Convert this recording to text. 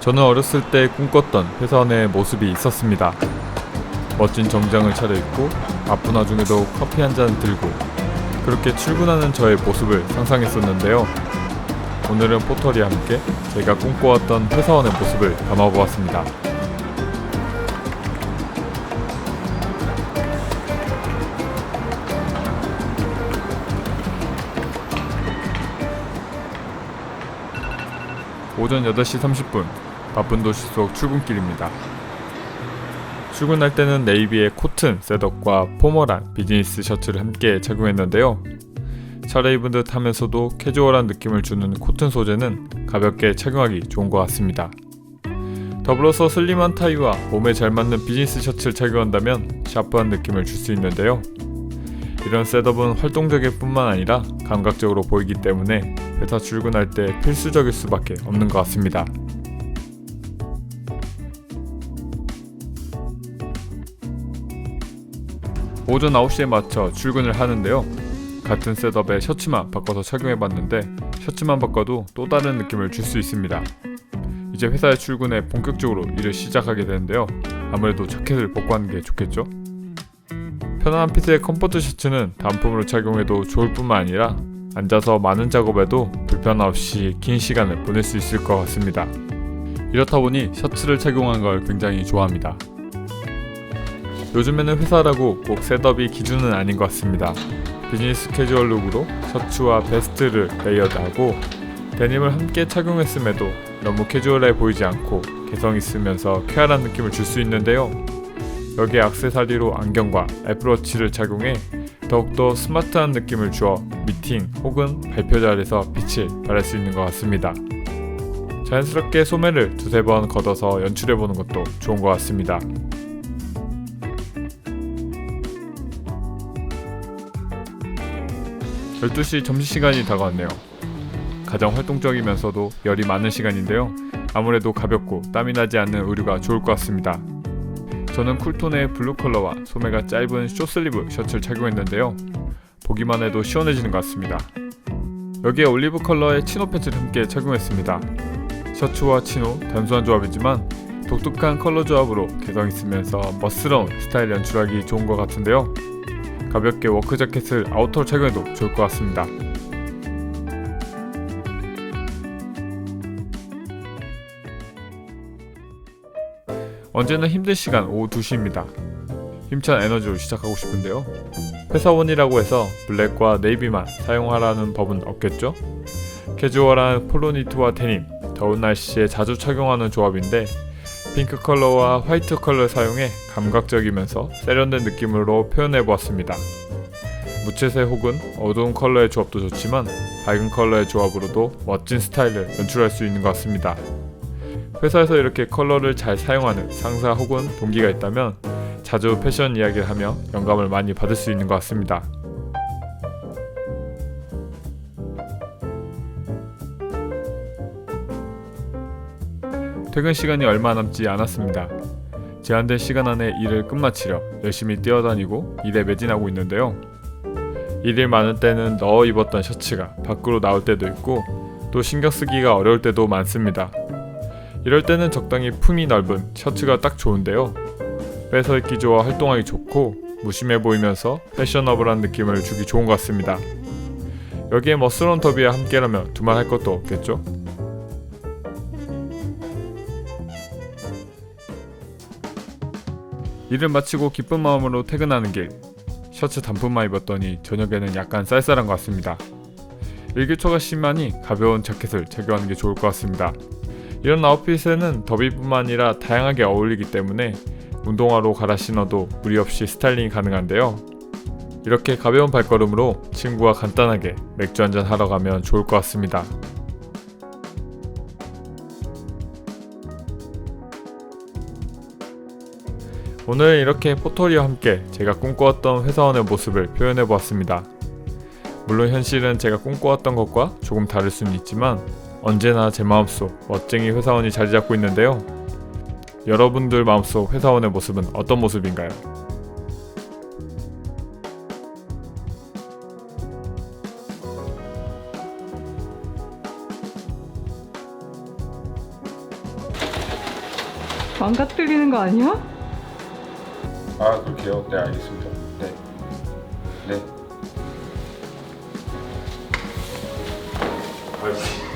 저는 어렸을 때 꿈꿨던 회사원의 모습이 있었습니다. 멋진 정장을 차려입고 바쁜 와중에도 커피 한 잔 들고 그렇게 출근하는 저의 모습을 상상했었는데요. 오늘은 포털이와 함께 제가 꿈꿔왔던 회사원의 모습을 담아보았습니다. 오전 8시 30분 바쁜 도시 속 출근길입니다. 출근할 때는 네이비의 코튼 셋업과 포멀한 비즈니스 셔츠를 함께 착용했는데요. 차려 입은 듯 하면서도 캐주얼한 느낌을 주는 코튼 소재는 가볍게 착용하기 좋은 것 같습니다. 더불어서 슬림한 타이와 몸에 잘 맞는 비즈니스 셔츠를 착용한다면 샤프한 느낌을 줄 수 있는데요. 이런 셋업은 활동적일 뿐만 아니라 감각적으로 보이기 때문에 회사 출근할 때 필수적일 수밖에 없는 것 같습니다. 오전 9시에 맞춰 출근을 하는데요. 같은 셋업에 셔츠만 바꿔서 착용해봤는데 셔츠만 바꿔도 또 다른 느낌을 줄 수 있습니다. 이제 회사에 출근해 본격적으로 일을 시작하게 되는데요. 아무래도 자켓을 벗고 하는 게 좋겠죠? 편안한 핏의 컴포트 셔츠는 단품으로 착용해도 좋을 뿐만 아니라 앉아서 많은 작업에도 불편 없이 긴 시간을 보낼 수 있을 것 같습니다. 이렇다 보니 셔츠를 착용한 걸 굉장히 좋아합니다. 요즘에는 회사라고 꼭 셋업이 기준은 아닌 것 같습니다. 비즈니스 캐주얼 룩으로 셔츠와 베스트를 레이어드하고 데님을 함께 착용했음에도 너무 캐주얼해 보이지 않고 개성 있으면서 쾌활한 느낌을 줄 수 있는데요. 여기에 악세사리로 안경과 애플워치를 착용해 더욱더 스마트한 느낌을 주어 미팅 혹은 발표 자리에서 빛을 발할 수 있는 것 같습니다. 자연스럽게 소매를 두세 번 걷어서 연출해보는 것도 좋은 것 같습니다. (12시) 점심시간이 다가왔네요 가장 활동적이면서도 열이 많은 시간인데요 아무래도 가볍고 땀이 나지 않는 의류가 좋을 것 같습니다 저는 쿨톤의 블루 컬러와 소매가 짧은 쇼슬리브 셔츠를 착용했는데요. 보기만 해도 시원해지는 것 같습니다. 여기에 올리브 컬러의 치노 팬츠를 함께 착용했습니다. 셔츠와 치노 단순한 조합이지만 독특한 컬러 조합으로 개성 있으면서 멋스러운 스타일 연출하기 좋은 것 같은데요. 가볍게 워크 자켓을 아우터로 착용해도 좋을 것 같습니다. 언제나 힘든 시간 오후 2시입니다. 힘찬 에너지로 시작하고 싶은데요. 회사원이라고 해서 블랙과 네이비만 사용하라는 법은 없겠죠? 캐주얼한 폴로니트와 데님, 더운 날씨에 자주 착용하는 조합인데 핑크 컬러와 화이트 컬러를 사용해 감각적이면서 세련된 느낌으로 표현해 보았습니다. 무채색 혹은 어두운 컬러의 조합도 좋지만 밝은 컬러의 조합으로도 멋진 스타일을 연출할 수 있는 것 같습니다. 회사에서 이렇게 컬러를 잘 사용하는 상사 혹은 동기가 있다면 자주 패션 이야기를 하며 영감을 많이 받을 수 있는 것 같습니다. 퇴근 시간이 얼마 남지 않았습니다. 제한된 시간 안에 일을 끝마치려 열심히 뛰어다니고 일에 매진하고 있는데요. 일일 많은 때는 넣어 입었던 셔츠가 밖으로 나올 때도 있고 또 신경 쓰기가 어려울 때도 많습니다. 이럴 때는 적당히 품이 넓은 셔츠가 딱 좋은데요. 빼서 입기 좋아 활동하기 좋고 무심해 보이면서 패셔너블한 느낌을 주기 좋은 것 같습니다. 여기에 멋스러운 더비와 함께라면 두말 할 것도 없겠죠? 일을 마치고 기쁜 마음으로 퇴근하는 길 셔츠 단품만 입었더니 저녁에는 약간 쌀쌀한 것 같습니다. 일교차가 심하니 가벼운 자켓을 착용하는 게 좋을 것 같습니다. 이런 아웃핏에는 더비뿐만 아니라 다양하게 어울리기 때문에 운동화로 갈아 신어도 무리 없이 스타일링이 가능한데요. 이렇게 가벼운 발걸음으로 친구와 간단하게 맥주 한잔 하러 가면 좋을 것 같습니다. 오늘 이렇게 포토리와 함께 제가 꿈꿔왔던 회사원의 모습을 표현해 보았습니다. 물론 현실은 제가 꿈꿔왔던 것과 조금 다를 수는 있지만 언제나 제 마음속 멋쟁이 회사원이 자리 잡고 있는데요. 여러분들 마음속 회사원의 모습은 어떤 모습인가요? 망가뜨리는 거 아니야? 아 그렇게요? 네 알겠습니다. 네. 네. 아이고.